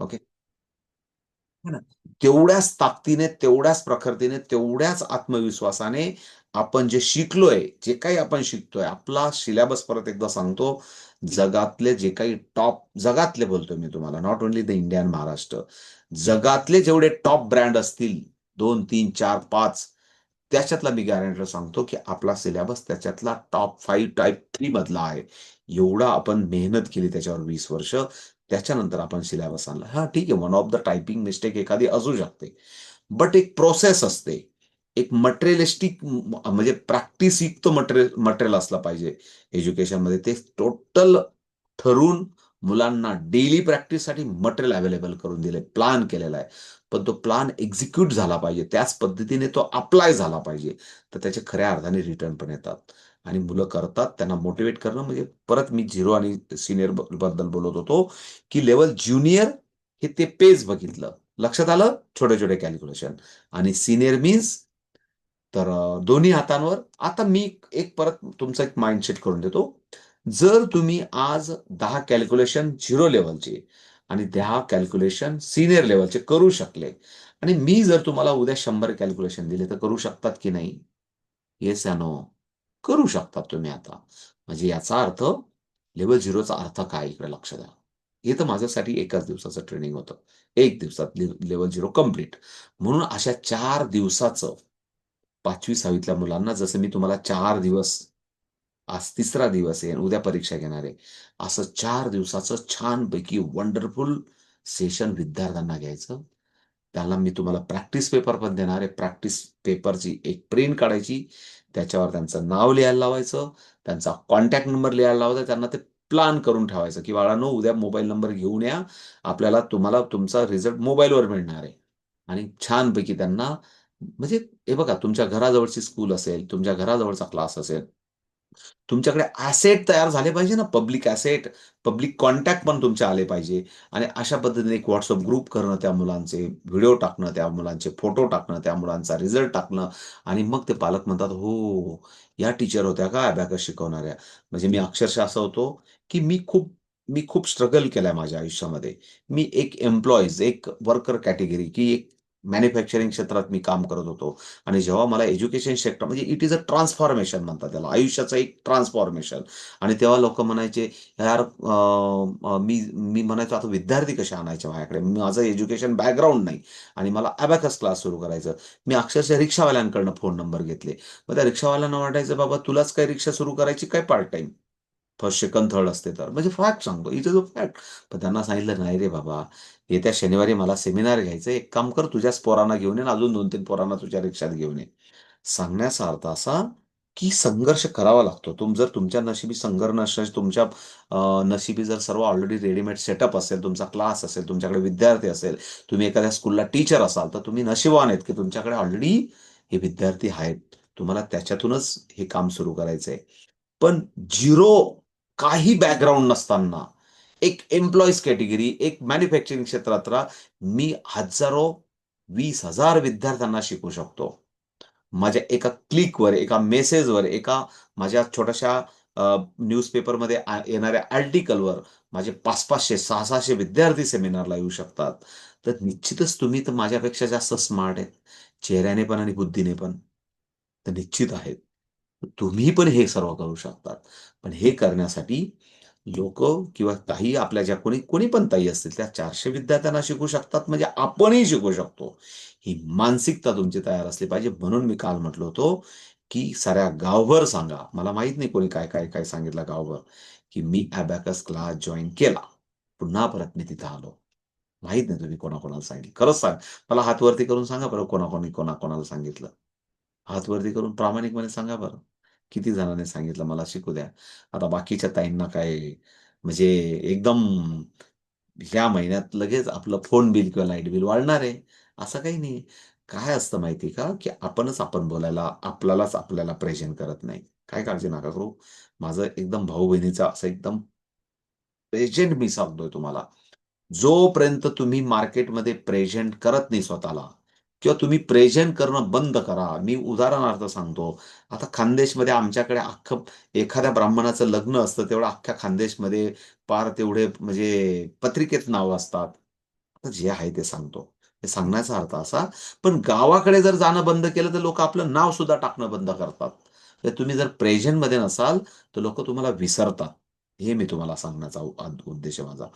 Okay. तेवढ्याच ताकदीने तेवढ्याच प्रखरतेने तेवढ्याच आत्मविश्वासाने आपण जे शिकलोय जे काही आपण शिकतोय आपला सिलेबस परत एकदा सांगतो जगातले जे काही टॉप जगातले बोलतोय मी तुम्हाला not only the Indian Maharashtra जगातले जेवढे टॉप ब्रँड असतील दोन तीन चार पाच त्याच्यातला मी गॅरंटर सांगतो की आपला सिलेबस त्याच्यातला टॉप फाईव्ह टाईप थ्री मधला आहे. एवढा आपण मेहनत केली त्याच्यावर वीस वर्ष त्याच्यानंतर आपण सिलेबस आणला. हा ठीक आहे one of the typing mistake एखादी असू शकते. बट एक प्रोसेस असते. एक मटेरियलिस्टिक म्हणजे प्रॅक्टिस युक्त मटेरियल मटेरियल असला पाहिजे. एज्युकेशनमध्ये ते टोटल ठरून मुलांना डेली प्रॅक्टिससाठी मटेरियल अवेलेबल करून दिले प्लान केलेला आहे. पण तो प्लान एक्झिक्यूट झाला पाहिजे. त्याच पद्धतीने तो अप्लाय झाला पाहिजे. तर त्याचे खऱ्या अर्थाने रिटर्न पण येतात. आणि मुलं करतात त्यांना मोटिवेट करणं म्हणजे परत मी झिरो आणि सिनियरबद्दल बोलत होतो की लेवल ज्युनियर हे ते पेज बघितलं. लक्षात आलं? छोटे छोटे कॅल्क्युलेशन आणि सिनियर मीन्स तर दोन्ही हातांवर. आता मी एक परत तुमचा एक माइंडसेट करून देतो. जर तुम्ही आज दहा कॅल्क्युलेशन झिरो लेवलचे आणि दहा कॅल्क्युलेशन सिनियर लेवलचे करू शकले आणि मी जर तुम्हाला उद्या शंभर कॅल्क्युलेशन दिले तर करू शकतात की नाही? येस या नो करू शकतात तुम्ही आता. म्हणजे याचा अर्थ लेवल झिरोचा अर्थ काय इकडे लक्ष द्या. हे तर माझ्यासाठी एकाच दिवसाचं ट्रेनिंग होतं. एक दिवसात लेवल झिरो कंप्लीट म्हणून अशा चार दिवसाचं पाचवी सहावीतल्या मुलांना जसं मी तुम्हाला चार दिवस आज तिसरा दिवस आहे उद्या परीक्षा घेणार आहे असं चार दिवसाचं छानपैकी वंडरफुल सेशन विद्यार्थ्यांना घ्यायचं. त्याला मी तुम्हाला प्रॅक्टिस पेपर पण देणार आहे. प्रॅक्टिस पेपरची एक प्रिंट काढायची. त्याच्यावर त्यांचं नाव लिहायला लावायचं त्यांचा कॉन्टॅक्ट नंबर लिहायला लावायचा त्यांना ते प्लान करून ठेवायचं की बाळानो उद्या मोबाईल नंबर घेऊन या आपल्याला तुम्हाला तुमचा रिझल्ट मोबाईलवर मिळणार आहे. आणि छानपैकी त्यांना म्हणजे हे बघा तुमच्या घराजवळची स्कूल असेल तुमच्या घराजवळचा क्लास असेल तुमच्याकडे ॲसेट तयार झाले पाहिजे ना? पब्लिक ॲसेट पब्लिक कॉन्टॅक्ट पण तुमचे आले पाहिजे. आणि अशा पद्धतीने एक व्हॉट्सअप ग्रुप करणं त्या मुलांचे व्हिडिओ टाकणं त्या मुलांचे फोटो टाकणं त्या मुलांचा रिझल्ट टाकणं. आणि मग ते पालक म्हणतात हो, हो, हो, हो. या टीचर होत्या का? अबॅकस शिकवणाऱ्या? म्हणजे मी अक्षरशः असं होतो की मी खूप मी खूप स्ट्रगल केलाय माझ्या आयुष्यामध्ये. मी एक एम्प्लॉईज एक वर्कर कॅटेगरी की एक मॅन्युफॅक्चरिंग क्षेत्रात मी काम करत होतो. आणि जेव्हा मला एज्युकेशन सेक्टर म्हणजे इट इज अ ट्रान्सफॉर्मेशन म्हणतात त्याला. आयुष्याचं एक ट्रान्सफॉर्मेशन आणि तेव्हा लोक म्हणायचे यार मी मी म्हणायचो आता विद्यार्थी कसे आणायचे माझ्याकडे? माझं एज्युकेशन बॅकग्राऊंड नाही. आणि मला अबॅकस क्लास सुरू करायचं. मी अक्षरशः रिक्षावाल्यांकडनं फोन नंबर घेतले. मग त्या रिक्षावाल्यांना वाटायचं बाबा तुलाच काय रिक्षा सुरू करायची काय part time first second third असते तर. म्हणजे फॅक्ट सांगतो. It is a fact. पण त्यांना सांगितलं नाही रे बाबा येत्या शनिवारी मला सेमिनार घ्यायचं एक काम कर तुझ्याच पोरांना घेऊन ये अजून दोन तीन पोरांना तुझ्या रिक्षात घेऊन ये. सांगण्याचा अर्थ असा की संघर्ष करावा लागतो. तुम जर तुमच्या नशिबी संघर्ष तुमच्या नशिबी जर सर्व ऑलरेडी रेडीमेड सेटअप असेल तुमचा क्लास असेल तुमच्याकडे विद्यार्थी असेल तुम्ही एखाद्या स्कूलला टीचर असाल तर तुम्ही नशिबान आहेत की तुमच्याकडे ऑलरेडी हे विद्यार्थी आहेत. तुम्हाला त्याच्यातूनच हे काम सुरू करायचंय. पण झिरो काही बॅकग्राऊंड नसताना एक एम्प्लॉईज कॅटेगरी एक मॅन्युफॅक्चरिंग क्षेत्रात मी हजारो वीस हजार विद्यार्थ्यांना शिकू शकतो. माझ्या एका क्लिकवर एका मेसेजवर एका माझ्या छोट्याशा न्यूजपेपरमध्ये येणाऱ्या आर्टिकलवर माझे पाच पाचशे सहा सहाशे विद्यार्थी सेमिनारला येऊ शकतात. तर निश्चितच तुम्ही तर माझ्यापेक्षा जास्त स्मार्ट आहेत. चेहऱ्याने पण आणि बुद्धीने पण. तर निश्चित आहेत. तुम्ही पण हे सर्व करू शकतात. पण हे करण्यासाठी लोक किंवा काही आपल्या ज्या कोणी कोणी पण ताई असतील त्या चारशे विद्यार्थ्यांना शिकू शकतात. म्हणजे आपणही शिकू शकतो. ही मानसिकता तुमची तयार असली पाहिजे. म्हणून मी काल म्हटलो होतो की साऱ्या गावभर सांगा. मला माहीत नाही कोणी काय काय काय सांगितलं गावभर की मी अबॅकस क्लास जॉईन केला. पुन्हा परत मी तिथं आलो. माहीत नाही तुम्ही कोणाकोणाला सांगितलं. खरंच सांग. मला हातवरती करून सांगा बरं कोणाकोणी कोणाकोणाला सांगितलं. हातवरती करून प्रामाणिकपणे सांगा बरं. किती जणांनी सांगितलं मला शिकू द्या. आता बाकीच्या ताईंना काय म्हणजे एकदम ह्या महिन्यात लगेच आपलं फोन बिल किंवा लाइट बिल वाढणार आहे. असं काही नाही. काय असतं माहिती का? की आपणच आपण बोलायला आपल्यालाच आपल्याला प्रेझेंट करत नाही. काय काळजी नका करू. माझं एकदम भाऊ बहिणीचं असं एकदम प्रेझेंट मी सांगतोय तुम्हाला. जोपर्यंत तुम्ही मार्केटमध्ये प्रेझेंट करत नाही स्वतःला किंवा तुम्ही प्रेझेंट करणं बंद करा. मी उदाहरणार्थ सांगतो. आता खानदेशमध्ये आमच्याकडे अख्खं एखाद्या ब्राह्मणाचं लग्न असतं तेवढं अख्ख्या खानदेशमध्ये पार तेवढे म्हणजे पत्रिकेत नाव असतात. आता जे आहे ते सांगतो. हे सांगण्याचा अर्थ असा पण गावाकडे जर जाणं बंद केलं तर लोक आपलं नाव सुद्धा टाकणं बंद करतात. तुम्ही जर प्रेझेंटमध्ये नसाल तर लोक तुम्हाला विसरतात. हे मी तुम्हाला सांगण्याचा उद्देश आहे माझा.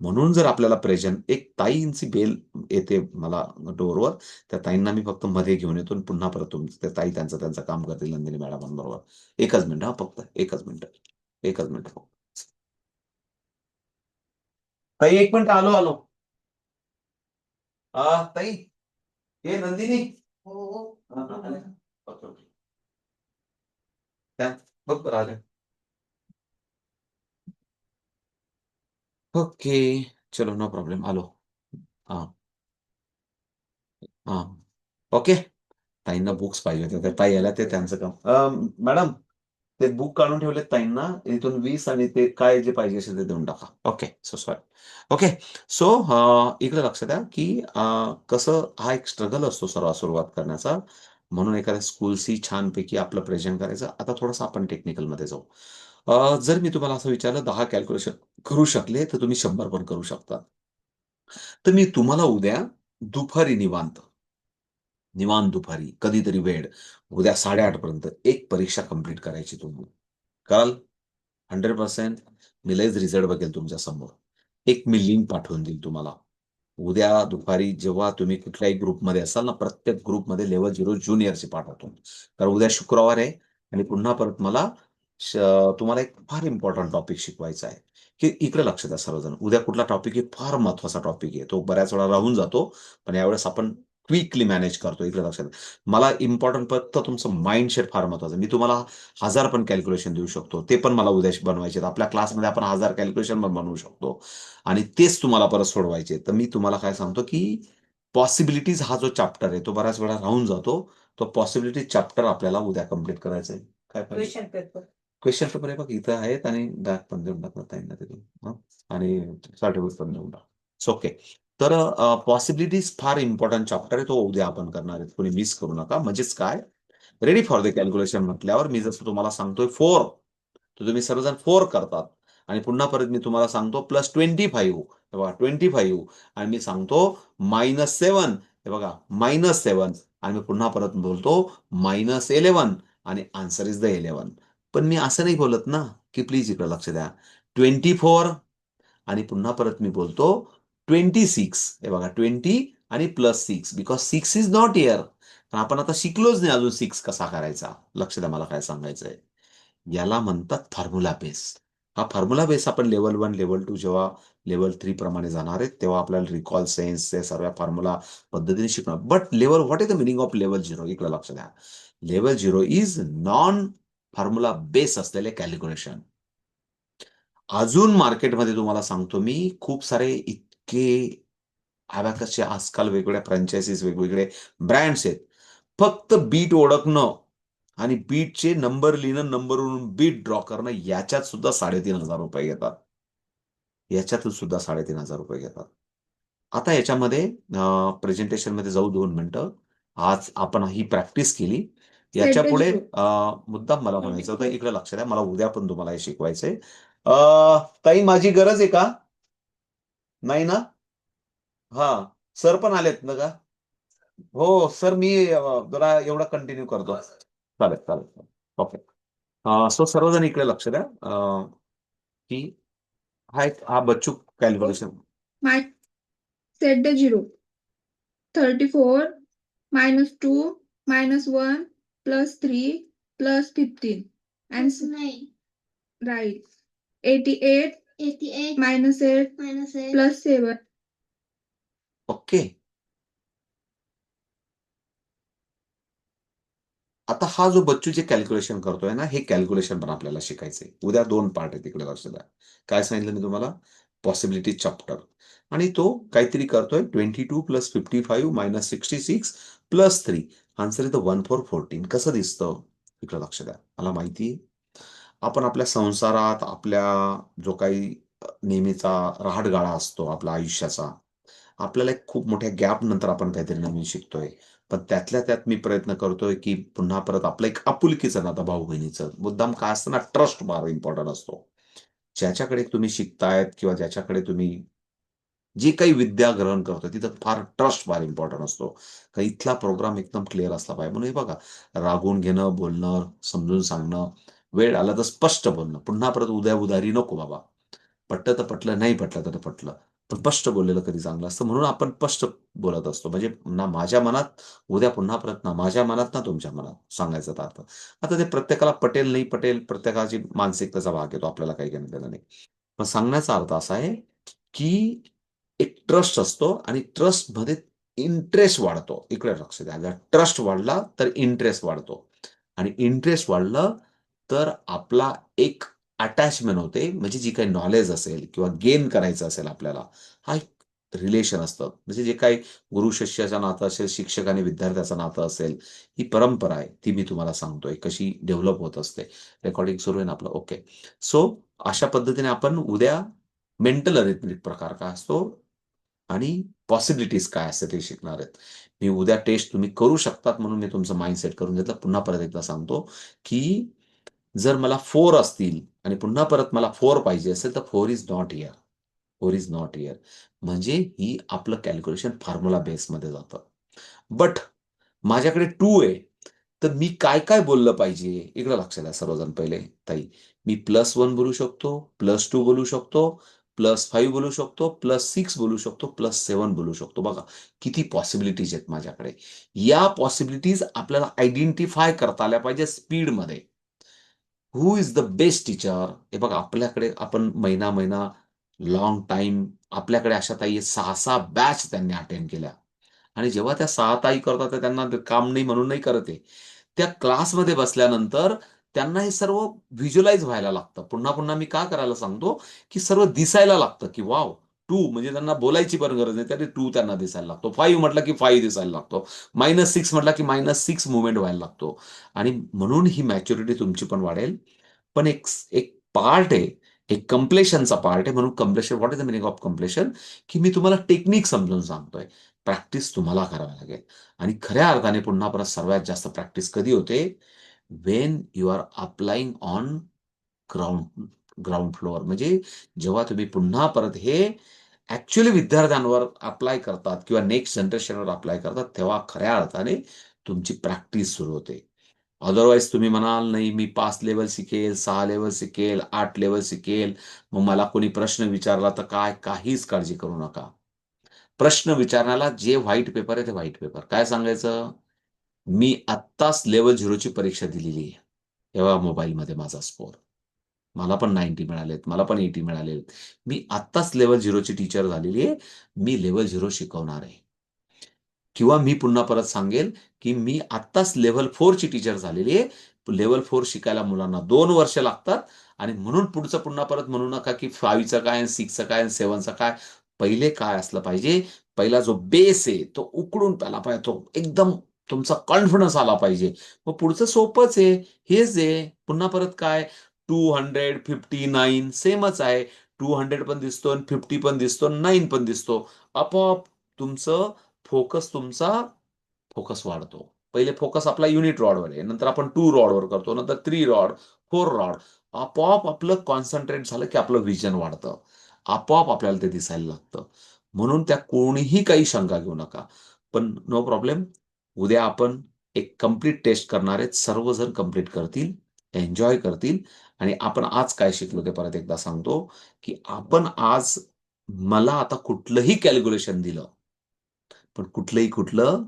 म्हणून जर आपल्याला प्रेझेंट एक ताईंची बेल येते मला डोरवर त्या ताईंना मी फक्त मध्ये घेऊन येतो आणि पुन्हा परत तुमचं त्या ताई त्यांचं त्यांचं काम करतील नंदिनी मॅडमांबरोबर. एकच मिनिट हा फक्त एकच मिनिट. एकच मिनिट फक्त. ताई एक मिनिट आलो आलो. आ, ताई हे नंदिनी. हा, हा, बघ बरं ओके चलो नो प्रॉब्लेम आलो हा हा ओके ताईंना बुक्स पाहिजे होते तर ताई आल्या ते त्यांचं काम मॅडम ते बुक काढून ठेवले ताईंना इथून वीस आणि ते काय जे पाहिजे असेल ते देऊन टाका okay so sorry okay so इकडे लक्ष द्या की कसं हा एक स्ट्रगल असतो सर्वात सुरुवात करण्याचा म्हणून एखाद्या स्कूलशी छानपैकी आपलं प्रेझेंट करायचं आता थोडंसं आपण टेक्निकलमध्ये जाऊ जर मी तुम्हाला असं विचारलं दहा कॅल्क्युलेशन करू शकले तर तुम्ही शंभर पण करू शकता. तर मी तुम्हाला उद्या दुपारी निवांत निवांत दुपारी कधीतरी वेळ उद्या साडेआठ पर्यंत एक परीक्षा कंप्लीट करायची तुम्ही. कराल हंड्रेड पर्सेंट मी लयच रिझल्ट बघेल तुमच्यासमोर. एक मी लिंक पाठवून देईल तुम्हाला. उद्या दुपारी जेव्हा तुम्ही कुठल्याही ग्रुपमध्ये असाल ना प्रत्येक ग्रुपमध्ये लेवल झिरो ज्युनियरची पाठवतो कारण उद्या शुक्रवार आहे आणि पुन्हा परत मला तुम्हाला एक फार इम्पॉर्टंट टॉपिक शिकवायचा आहे. की इकडे लक्ष द्या सर्वजण. उद्या कुठला टॉपिक आहे फार महत्त्वाचा टॉपिक आहे. तो बऱ्याच वेळा राहून जातो पण यावेळेस आपण क्विकली मॅनेज करतो. इकडे लक्षात मला इम्पॉर्टंट फक्त तुमचं माइंडसेट फार महत्वाचं मी तुम्हाला हजार पण कॅल्क्युलेशन देऊ शकतो. ते पण मला उद्या बनवायचे आहेत. आपल्या क्लासमध्ये आपण हजार कॅल्क्युलेशन पण बनवू शकतो. आणि तेच तुम्हाला परत सोडवायचे तर मी तुम्हाला काय सांगतो की पॉसिबिलिटीज हा जो चॅप्टर आहे तो बऱ्याच वेळा राहून जातो. तो पॉसिबिलिटी चॅप्टर आपल्याला उद्या कंप्लीट करायचा आहे. काय क्वेश्चन पेपर आहे बघ इथं आहेत आणि बॅक पण देऊन टाकणार त्यांना तिथून आणि सर्टिफिकेट पण देऊन टाक ओके तर पॉसिबिलिटीज फार इम्पॉर्टंट चॅप्टर आहे. तो उद्या आपण करणार आहे कोणी मिस करू नका. म्हणजेच काय? रेडी फॉर द कॅल्क्युलेशन म्हटल्यावर मी जसं तुम्हाला सांगतोय फोर तर तुम्ही सर्वजण फोर करतात. आणि पुन्हा परत मी तुम्हाला सांगतो प्लस ट्वेंटी फाईव्ह हे बघा ट्वेंटी फाईव्ह आणि मी सांगतो मायनस सेवन हे बघा मायनस सेवन आणि मी पुन्हा परत बोलतो मायनस इलेवन आणि आन्सर इज द इलेवन पण मी असं नाही बोलत ना की प्लीज इकडे लक्ष द्या. ट्वेंटी फोर आणि पुन्हा परत मी बोलतो ट्वेंटी सिक्स हे बघा ट्वेंटी आणि plus six because six is not year आपण आता शिकलोच नाही अजून सिक्स कसा करायचा. लक्ष द्या मला काय सांगायचं आहे याला म्हणतात फॉर्म्युला बेस हा फॉर्म्युला बेस आपण लेवल वन लेवल टू जेव्हा लेवल थ्री प्रमाणे जाणार आहेत तेव्हा आपल्याला रिकॉल सेन्स या सर्व फॉर्म्युला पद्धतीने शिकणार. But level what is the meaning of level zero इकडे लक्ष द्या. Level zero is non formula base असलेले कॅल्क्युलेशन अजून मार्केटमध्ये तुम्हाला सांगतो मी खूप सारे इतके अबॅकसचे आजकाल वेगवेगळ्या फ्रँचायझीज वेगवेगळे ब्रँड्स आहेत. फक्त बीट ओळखणं आणि बीटचे नंबर लिहिणं नंबरवरून बीट ड्रॉ करणं याच्यात सुद्धा साडेतीन हजार रुपये घेतात याच्यातून सुद्धा साडेतीन हजार रुपये घेतात. आता याच्यामध्ये प्रेझेंटेशनमध्ये जाऊ दोन मिनटं. आज आपण ही प्रॅक्टिस केली. याच्यापुढे मुद्दाम मला म्हणायचं होतं. इकडे लक्ष द्या. मला उद्या पण तुम्हाला हे शिकवायचंय. ताई माझी गरज आहे का? नाही ना? हा सर पण आलेत ना का हो सर मी जरा एवढा कंटिन्यू करतो. चालेल चालेल. ओके सो सर्वजण इकडे लक्ष द्या. की हा एक हा Bachchu calculation My set the zero. Thirty-four minus two minus one plus three plus fifteen. And s- nine, right. Eighty-eight eighty-eight minus eight minus eight. plus seven. Okay आता हा जो बच्चू जे कॅल्क्युलेशन करतोय ना हे कॅल्क्युलेशन पण आपल्याला शिकायचंय. उद्या दोन पार्ट आहेत तिकडे लक्ष द्या. काय सांगितलं मी तुम्हाला? पॉसिबिलिटी चॅप्टर आणि तो काहीतरी करतोय twenty two plus fifty five minus sixty six plus three answer इथं वन फोर फोर्टीन. कसं दिसतं? इकडं लक्ष द्या. मला माहिती आपण आपल्या संसारात आपल्या जो काही नेहमीचा रहाटगाळा असतो आपल्या आयुष्याचा आपल्याला एक खूप मोठ्या गॅप नंतर आपण काहीतरी नवीन शिकतोय. पण त्यातल्या त्यात मी प्रयत्न करतोय की पुन्हा परत आपलं एक आपुलकीचं नातं भाऊ बहिणीचं मुद्दाम काय असतं ना ट्रस्ट फार इम्पॉर्टंट असतो. ज्याच्याकडे तुम्ही शिकतायत किंवा ज्याच्याकडे तुम्ही जे काही विद्या ग्रहण करतो तिथं फार ट्रस्ट फार इम्पॉर्टंट असतो. का इथला प्रोग्राम एकदम क्लिअर असला पाहिजे. म्हणून हे बघा रागवून घेणं बोलणं समजून सांगणं वेळ आला तर स्पष्ट बोलणं. पुन्हा परत उद्या उदारी नको बाबा. पटलं तर पटलं नाही पटलं तर पटलं. पण स्पष्ट बोललेलं कधी चांगलं असतं? म्हणून आपण स्पष्ट बोलत असतो. म्हणजे ना माझ्या मनात उद्या पुन्हा परत ना माझ्या मनात ना तुमच्या मनात. सांगायचा अर्थ. आता ते प्रत्येकाला पटेल नाही पटेल प्रत्येकाची मानसिकतेचा भाग येतो. आपल्याला काही घेणं देणं नाही. पण सांगण्याचा अर्थ असा आहे की एक ट्रस्ट असतो आणि ट्रस्टमध्ये इंटरेस्ट वाढतो. इकडे लक्ष द्या. जर ट्रस्ट वाढला तर इंटरेस्ट वाढतो. आणि इंटरेस्ट वाढलं तर आपला एक अटॅचमेंट होते. म्हणजे जी काही नॉलेज असेल किंवा गेन करायचं असेल आपल्याला हा एक रिलेशन असतं. म्हणजे जे काही गुरु शिष्याचं नातं असेल शिक्षक आणि विद्यार्थ्याचं नातं असेल ही परंपरा आहे. ती मी तुम्हाला सांगतोय. कशी डेव्हलप होत असते. रेकॉर्डिंग सुरू आहे ना आपलं? ओके सो अशा पद्धतीने आपण उद्या मेंटल अरिथमेटिक प्रकार काय असतो? आणि पॉसिबिलिटीज काय असते ते शिकणार आहेत. मी उद्या टेस्ट तुम्ही करू शकतात म्हणून मी तुमचं माइंड सेट करून घेतलं. पुन्हा परत एकदा सांगतो की जर मला फोर असतील आणि पुन्हा परत मला फोर पाहिजे असेल तर four is not year four is not year म्हणजे ही आपलं कॅल्क्युलेशन फॉर्म्युला बेसमध्ये जातं. बट माझ्याकडे टू आहे. तर मी काय काय बोललं पाहिजे? इकडं लक्षात द्या सर्वजण पहिले. ताई मी प्लस वन बोलू शकतो प्लस टू बोलू शकतो प्लस फाईव्ह बोलू शकतो प्लस सिक्स बोलू शकतो प्लस सेवन बोलू शकतो. बघा किती पॉसिबिलिटीज आहेत माझ्याकडे. या पॉसिबिलिटीज आपल्याला आयडेंटिफाय करता आल्या पाहिजे स्पीडमध्ये who is the best teacher हे बघा आपल्याकडे आपण महिना महिना लॉंग टाइम आपल्याकडे अशा ताई सहा सहा बॅच त्यांनी अटेंड केल्या. आणि जेव्हा त्या सहा ताई करतात त्यांना काम नाही म्हणून नाही करत आहे त्या क्लासमध्ये बसल्यानंतर त्यांना हे सर्व व्हिज्युअलाइज व्हायला लागतं. पुन्हा पुन्हा मी का करायला सांगतो? की सर्व दिसायला लागतं की वाव टू म्हणजे त्यांना बोलायची पण गरज नाही तरी टू त्यांना दिसायला लागतो. फाईव्ह म्हटलं की फाईव्ह दिसायला लागतो. मायनस सिक्स म्हटलं की मायनस सिक्स मुवमेंट व्हायला लागतो. आणि म्हणून ही मॅच्युरिटी तुमची पण वाढेल. पण एक एक पार्ट आहे एक कम्प्लेशनचा पार्ट आहे. म्हणून completion what is the meaning of completion की मी तुम्हाला टेक्निक समजून सांगतोय. प्रॅक्टिस तुम्हाला करावी लागेल. आणि खऱ्या अर्थाने पुन्हा परत सर्वात जास्त प्रॅक्टिस कधी होते? When you are applying on ground ground floor म्हणजे जेव्हा तुम्ही पुन्हा परत हे ऍक्च्युअली विद्यार्थ्यांवर अप्लाय करतात किंवा नेक्स्ट जनरेशनवर अप्लाय करतात तेव्हा खऱ्या अर्थाने तुमची प्रॅक्टिस सुरू होते. अदरवाईज तुम्ही म्हणाल नाही मी पाच लेवल शिकेल सहा लेवल शिकेल आठ लेवल शिकेल. मग मला कोणी प्रश्न विचारला तर काय काहीच काळजी करू नका. प्रश्न विचारण्याला जे व्हाईट पेपर आहे ते व्हाईट पेपर काय सांगायचं? मी आत्ताच लेवल झिरोची परीक्षा दिलेली आहे. तेव्हा मोबाईलमध्ये माझा स्कोर मला पण नाईन्टी मिळालेत मला पण एटी मिळालेत. मी आत्ताच लेवल झिरोची टीचर झालेली आहे. मी लेवल झिरो शिकवणार आहे. किंवा मी पुन्हा परत सांगेल की मी आत्ताच लेव्हल फोरची टीचर झालेली आहे. लेव्हल फोर शिकायला मुलांना दोन वर्ष लागतात. आणि म्हणून पुढचं पुन्हा परत म्हणू नका की फाईव्हचं काय सिक्सचं काय सेवनचं काय. पहिले काय असलं पाहिजे? पहिला जो बेस आहे तो उकडून प्याला पाहिजे. तो एकदम तुमचा कॉन्फिडन्स आला पाहिजे. मग पुढचं सोपंच आहे. हेच आहे. पुन्हा परत काय? टू हंड्रेड फिफ्टी नाईन सेमच आहे. टू हंड्रेड पण दिसतो फिफ्टी पण दिसतो नाईन पण दिसतो. आपोआप तुमचं फोकस तुमचा फोकस वाढतो. पहिले फोकस आपला युनिट रॉडवर आहे. नंतर आपण टू रॉडवर करतो. नंतर थ्री रॉड फोर रॉड आपोआप आपलं कॉन्सन्ट्रेट झालं की आपलं विजन वाढतं. आपोआप आपल्याला ते दिसायला लागतं. म्हणून त्या कोणीही काही शंका घेऊ नका. पण नो प्रॉब्लेम उद्या आपण एक कंप्लीट टेस्ट करणार आहेत. सर्वजण कंप्लीट करतील एन्जॉय करतील. आणि आपण आज काय शिकलो ते परत एकदा सांगतो की आपण आज मला आता कुठलंही कॅल्क्युलेशन दिलं पण कुठलंही कुठलं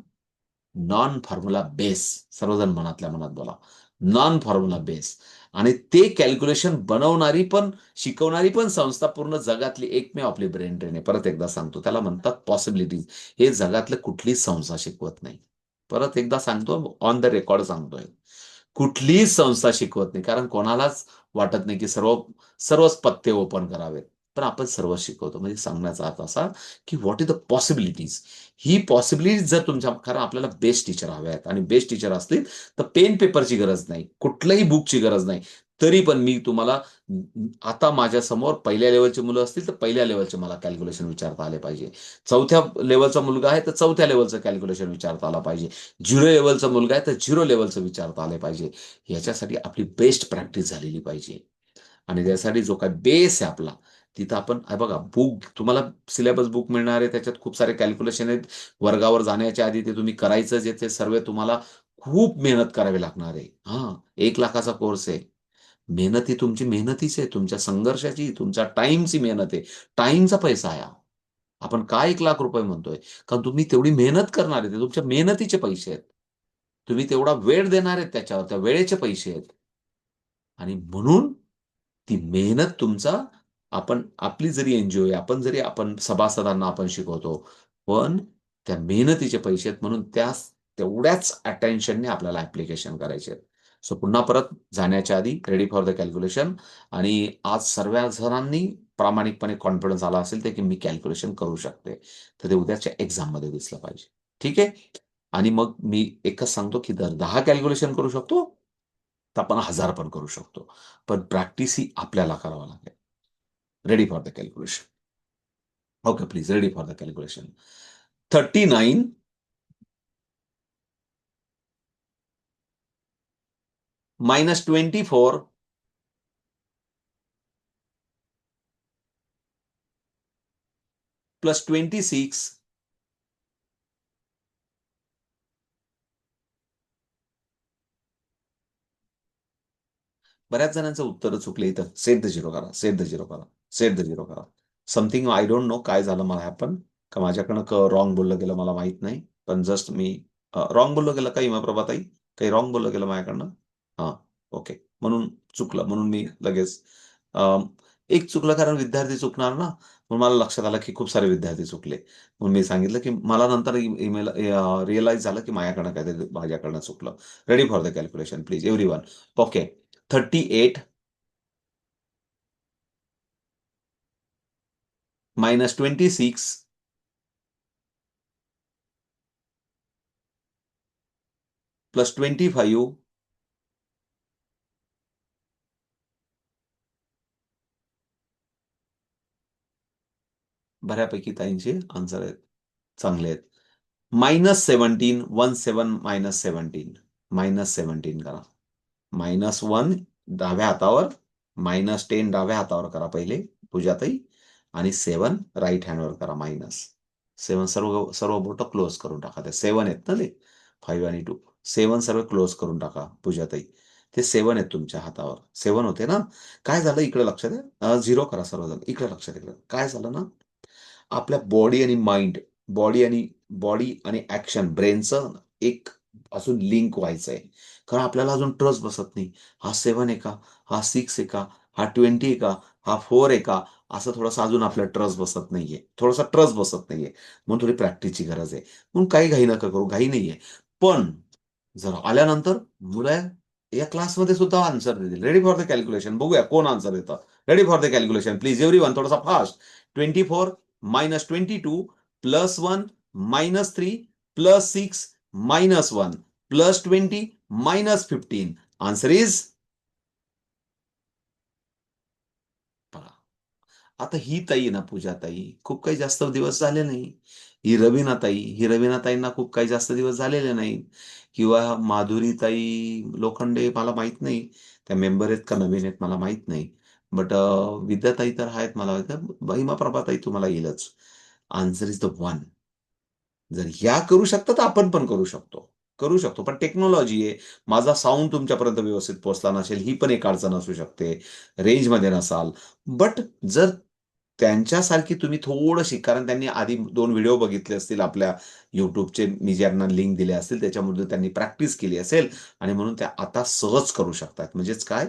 नॉन फॉर्म्युला बेस सर्वजण मनातल्या मनात बोला नॉन फॉर्म्युला बेस आणि ते कॅल्क्युलेशन बनवणारी पण शिकवणारी पण संस्था पूर्ण जगातली एकमेव आपली ब्रेन ट्रेन आहे. परत एकदा सांगतो त्याला म्हणतात पॉसिबिलिटीज हे जगातलं कुठलीच संस्था शिकवत नाही. परत एकदा सांगतो ऑन द रेकॉर्ड सांगतोय. कुठलीही संस्था शिकवत नाही कारण कोणालाच वाटत नाही की सर्व सर्वच पत्ते ओपन करावेत. पण आपण सर्व शिकवतो. म्हणजे सांगण्याचा अर्थ असा की व्हॉट इज द पॉसिबिलिटीज ही पॉसिबिलिटीज जर तुमच्या कारण आपल्याला बेस्ट टीचर हवे आहेत आणि बेस्ट टीचर असतील तर पेन पेपरची गरज नाही. कुठल्याही बुकची गरज नाही. तरी पण मी तुम्हाला आता माझ्यासमोर पहिल्या लेवलची मुलं असतील तर पहिल्या लेवलचे मला कॅल्क्युलेशन विचारता आले पाहिजे. चौथ्या लेवलचा मुलगा आहे तर चौथ्या लेवलचं कॅल्क्युलेशन विचारता आलं पाहिजे. झिरो लेवलचा मुलगा आहे तर झिरो लेवलचं विचारता आले पाहिजे. याच्यासाठी आपली बेस्ट प्रॅक्टिस झालेली पाहिजे. आणि त्यासाठी जो काय बेस आहे आपला तिथं आपण बघा बुक तुम्हाला सिलेबस बुक मिळणार आहे त्याच्यात खूप सारे कॅल्क्युलेशन आहेत. वर्गावर जाण्याच्या आधी ते तुम्ही करायचं जे ते सर्व तुम्हाला खूप मेहनत करावी लागणार आहे. हा एक लाखाचा कोर्स आहे. मेहनत ही तुमची मेहनतीच आहे तुमच्या संघर्षाची तुमच्या टाइमची मेहनत आहे. टाइमचा पैसा आहे आपण काय एक लाख रुपये म्हणतोय? कारण तुम्ही तेवढी मेहनत करणार आहे ते तुमच्या मेहनतीचे पैसे आहेत. तुम्ही तेवढा वेळ देणार आहेत त्याच्यावर त्या वेळेचे पैसे आहेत. आणि म्हणून ती मेहनत तुमचा आपण आपली जरी एनजीओ आहे आपण जरी आपण सभासदांना आपण शिकवतो पण त्या मेहनतीचे पैसे आहेत म्हणून त्या तेवढ्याच अटेन्शनने आपल्याला ऍप्लिकेशन करायचे आहेत. सो पुन्हा परत जाण्याच्या आधी रेडी फॉर द कॅल्क्युलेशन आणि आज सर्व जणांनी प्रामाणिकपणे कॉन्फिडन्स आला असेल ते की मी कॅल्क्युलेशन करू शकते. तर ते उद्याच्या एक्झाममध्ये दिसलं पाहिजे. ठीक आहे? आणि मग मी एकच सांगतो की दर दहा कॅल्क्युलेशन करू शकतो तर आपण हजार पण करू शकतो. पण प्रॅक्टिस ही आपल्याला करावं लागेल. Ready for the calculation okay please ready for the calculation thirty nine minus twenty four. Plus twenty six. बऱ्याच जणांचं उत्तर चुकले इथं. सेट द झिरो करा सेट द झिरो करा सेट द झिरो करा. समथिंग आय डोंट नो काय झालं मला पण. का माझ्याकडनं रॉंग बोललं गेलं मला माहीत नाही. पण जस्ट मी रॉंग बोललं गेलं काही इमाप्रभाताई? काही रॉंग बोललं गेलं माझ्याकडनं? हां ओके. म्हणून चुकलं म्हणून मी लगेच एक चुकलं कारण विद्यार्थी चुकणार ना म्हणून मला लक्षात आलं की खूप सारे विद्यार्थी चुकले. म्हणून मी सांगितलं की मला नंतर ईमेल रिअलाइज झालं की माझ्याकडनं काहीतरी माझ्याकडनं चुकलं. Ready for the calculation please everyone okay. Thirty eight minus 26 plus 25 बऱ्यापैकी ताईंचे आन्सर आहेत. चांगले आहेत. Minus seventeen one seven minus seventeen minus seventeen करा. मायनस वन डाव्या हातावर मायनस टेन डाव्या हातावर करा पहिले पूजाताई. आणि सेवन राईट हँडवर करा मायनस सेवन सर्व सर्व बोट क्लोज करून टाका. ते सेवन आहेत ना ते? फाईव्ह आणि टू सेवन सर्व क्लोज करून टाका पूजाताई. ते सेवन आहेत तुमच्या हातावर. सेवन होते ना? काय झालं इकडे लक्षात आहे? झिरो करा सर्वजण. इकडे लक्षात इकडे काय झालं ना? आपल्या बॉडी आणि माइंड बॉडी आणि बॉडी आणि ऍक्शन ब्रेनचं एक अजून लिंक व्हायचं आहे कारण आपल्याला अजून ट्रस्ट बसत नाही. हा सेवन आहे का हा सिक्स आहे का हा ट्वेंटी आहे का हा फोर आहे का असं थोडंसं अजून आपल्याला ट्रस्ट बसत नाहीये. थोडासा ट्रस्ट बसत नाहीये. म्हणून थोडी प्रॅक्टिसची गरज आहे. म्हणून काही घाई नका करू घाई नाहीये. पण जर आल्यानंतर मुलं या क्लासमध्ये सुद्धा आन्सर देतील. रेडी फॉर द कॅल्क्युलेशन बघूया कोण आन्सर देतं. Ready for the calculation please everyone थोडासा fast twenty four minus twenty two plus one minus three plus six minus one plus twenty minus fifteen answer is आता ही ताई ना पूजा ताई खूप काही जास्त दिवस झाले नाही. ही रवीना ताई ही रवीना ताईंना खूप काही जास्त दिवस झालेले नाही किंवा माधुरी ताई लोखंडे मला माहीत नाही. त्या मेंबर आहेत का नवीन आहेत मला माहीत नाही. बट uh, विद्याताई तर आहेत मला महिमा प्रभाताई तुम्हाला येईलच. आन्सर इज द वन जर ह्या करू शकता तर आपण पण करू शकतो. करू शकतो. पण टेक्नॉलॉजी आहे. माझा साऊंड तुमच्यापर्यंत व्यवस्थित पोहोचला नसेल ही पण एक अडचण असू शकते. रेंजमध्ये नसाल. बट जर त्यांच्यासारखी तुम्ही थोडंशी कारण त्यांनी आधी दोन व्हिडिओ बघितले असतील आपल्या युट्यूबचे मी ज्यांना लिंक दिले असतील त्याच्यामधून त्यांनी प्रॅक्टिस केली असेल. आणि म्हणून त्या आता सहज करू शकतात. म्हणजेच काय?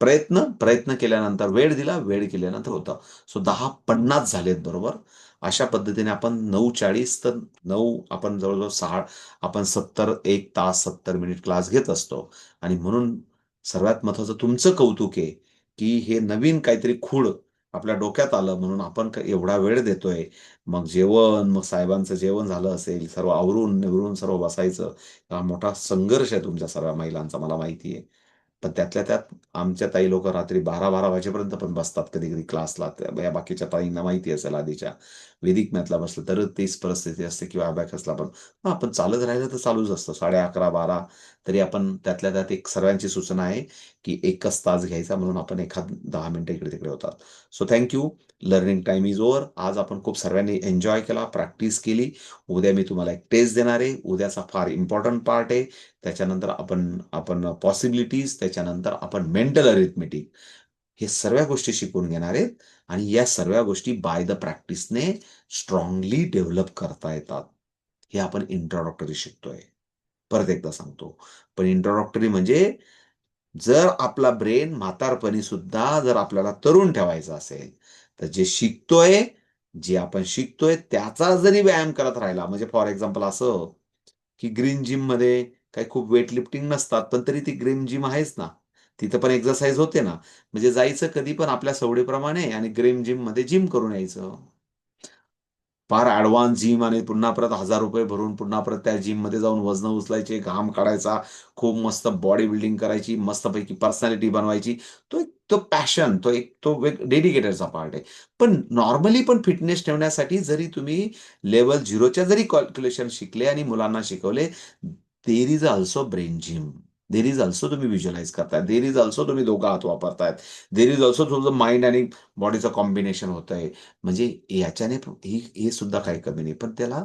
प्रयत्न प्रयत्न केल्यानंतर वेळ दिला वेळ केल्यानंतर होतं. सो दहा पन्नास झालेत बरोबर. अशा पद्धतीने आपण नऊ चाळीस तर नऊ आपण जवळजवळ सहा आपण सत्तर एक तास सत्तर मिनिट क्लास घेत असतो. आणि म्हणून सर्वात महत्वाचं तुमचं कौतुक आहे की हे नवीन काहीतरी खूळ आपल्या डोक्यात आलं म्हणून आपण एवढा वेळ देतोय. मग जेवण मग साहेबांचं जेवण झालं असेल सर्व आवरून निवरून सर्व बसायचं हा मोठा संघर्ष आहे तुमच्या सर्व महिलांचा मला माहिती आहे. पण त्यातल्या त्यात आमच्या ताई लोक रात्री बारा बारा वाजेपर्यंत पण बसतात कधी कधी क्लासला या बाकीच्या ताईंना माहिती असेल आधीच्या. वेदिक मॅथला बसलं तर तीच परिस्थिती असते किंवा अभ्यासला पण. आपण चालत राहिलं तर चालूच असतं. साडे अकरा बारा तरी आपण त्यातल्या त्यात एक सर्वांची सूचना आहे की एकच तास घ्यायचा म्हणून आपण एखाद दहा मिनिटं इकडे तिकडे होतात. So thank you learning time is over आज आपण खूप सर्वांनी एन्जॉय केला प्रॅक्टिस केली. उद्या मी तुम्हाला एक टेस्ट देणार आहे. उद्याचा फार इम्पॉर्टंट पार्ट आहे. त्याच्यानंतर आपण आपण पॉसिबिलिटीज त्याच्यानंतर आपण मेंटल अरिथमेटिक हे सर्व गोष्टी शिकून घेणार आहेत आणि या सर्व गोष्टी बाय द प्रॅक्टिसने स्ट्रॉंगली डेव्हलप करता येतात. हे आपण इंट्रोडक्टरी शिकतोय. परत एकदा सांगतो. पण इंट्रोडक्टरी म्हणजे जर आपला ब्रेन म्हातारपणी सुद्धा जर आपल्याला तरुण ठेवायचा असेल तर जे शिकतोय जे आपण शिकतोय त्याचा जरी व्यायाम करत राहिला म्हणजे फॉर एक्झाम्पल असं की ग्रीन जिममध्ये काही खूप वेट लिफ्टिंग नसतात पण तरी ती ग्रीन जिम आहेच ना. तिथं पण एक्झरसाइज होते ना. म्हणजे जायचं कधी पण आपल्या सवडीप्रमाणे आणि ग्रीन जिममध्ये जिम करून यायचं. फार ऍडव्हान्स जिम आणि पुन्हा परत हजार रुपये भरून पुन्हा परत त्या जिममध्ये जाऊन वजन उचलायचे घाम काढायचा खूप मस्त बॉडी बिल्डिंग करायची मस्तपैकी पर्सनॅलिटी बनवायची. तो एक तो पॅशन तो एक तो डेडिकेटेडचा पार्ट आहे. पण नॉर्मली पण फिटनेस ठेवण्यासाठी जरी तुम्ही लेवल झिरोच्या जरी कॅल्क्युलेशन शिकले आणि मुलांना शिकवले there is also brain gym there is also तुम्ही व्हिज्युअलाइज करताय देर इज ऑल्सो तुम्ही दोघं हात वापरतायत. देर इज ऑल्सो तुमचं माइंड आणि बॉडीचं कॉम्बिनेशन होत आहे म्हणजे याच्याने ही हे सुद्धा काही कमी नाही. पण त्याला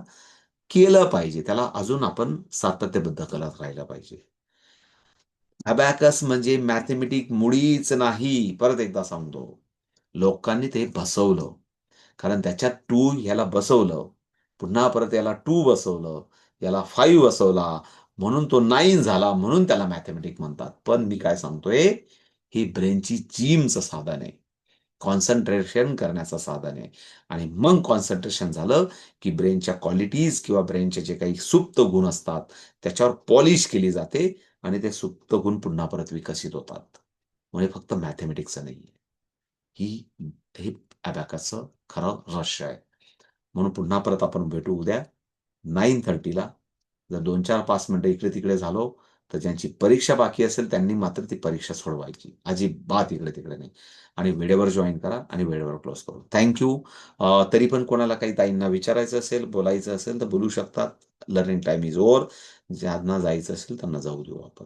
केलं पाहिजे. त्याला अजून आपण सातत्यबद्ध करत राहिलं पाहिजे. अबॅकस म्हणजे मॅथमॅटिक मुळीच नाही. परत एकदा सांगतो. लोकांनी ते बसवलं. कारण त्याच्यात टू ह्याला बसवलं. पुन्हा परत याला टू बसवलं. याला फाईव्ह बसवला. म्हणून तो नाईन झाला म्हणून त्याला मॅथमॅटिक म्हणतात. पण मी काय सांगतोय ही ब्रेनची जिमचं साधन आहे. कॉन्सन्ट्रेशन करण्याचं साधन आहे. आणि मग कॉन्सन्ट्रेशन झालं की ब्रेनच्या क्वालिटीज किंवा ब्रेनचे जे काही सुप्त गुण असतात त्याच्यावर पॉलिश केली जाते आणि ते सुप्त गुण पुन्हा परत विकसित होतात. म्हणजे फक्त मॅथमॅटिक्सचं नाही ही हे अबॅकसचं खरं रहस्य आहे. म्हणून पुन्हा परत आपण भेटू उद्या. नाईन थर्टीला जर दोन चार पाच मिनटं इकडे तिकडे झालो तर ज्यांची परीक्षा बाकी असेल त्यांनी मात्र ती परीक्षा सोडवायची. अजिबात इकडे तिकडे नाही. आणि वेळेवर जॉईन करा आणि वेळेवर क्लोज करू. थँक्यू तरी पण कोणाला काही ताईंना विचारायचं असेल बोलायचं असेल तर बोलू शकतात. लर्निंग टाइम इज ओवर ज्यांना जायचं असेल त्यांना जाऊ देऊ आपण.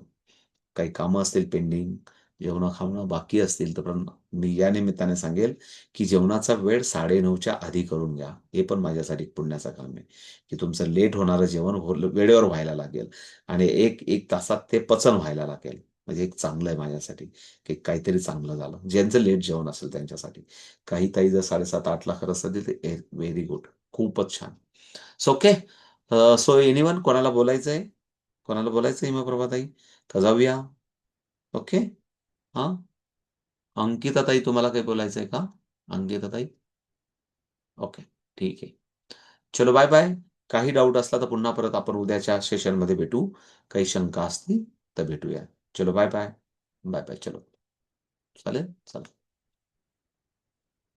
काही कामं असतील पेंडिंग जेवणं खावणं बाकी असतील तर मी या निमित्ताने सांगेल की जेवणाचा वेळ साडेनऊच्या आधी करून घ्या. हे पण माझ्यासाठी पुण्याचं काम आहे. की तुमचं लेट होणारं जेवण हो वेळेवर व्हायला लागेल. आणि एक एक तासात ते पचन व्हायला लागेल. म्हणजे एक चांगलं आहे माझ्यासाठी की काहीतरी चांगलं झालं. ज्यांचं लेट जेवण असेल त्यांच्यासाठी. काही ताई जर साडेसात आठला खरं असतील ते व्हेरी गुड. खूपच छान. सो ओके सो एनिवन कोणाला बोलायचं आहे कोणाला बोलायचं आहे मग प्रभाताई का जाऊया? ओके हा? अंकिता ताई तुम्हाला काही बोलायचं आहे का? अंकिता ताई ओके ठीक आहे. चलो बाय बाय काही डाऊट असला तर पुन्हा परत आपण उद्याच्या सेशनमध्ये भेटू. काही शंका असतील तर भेटूया. चलो बाय बाय बाय बाय चलो. चालेल? चला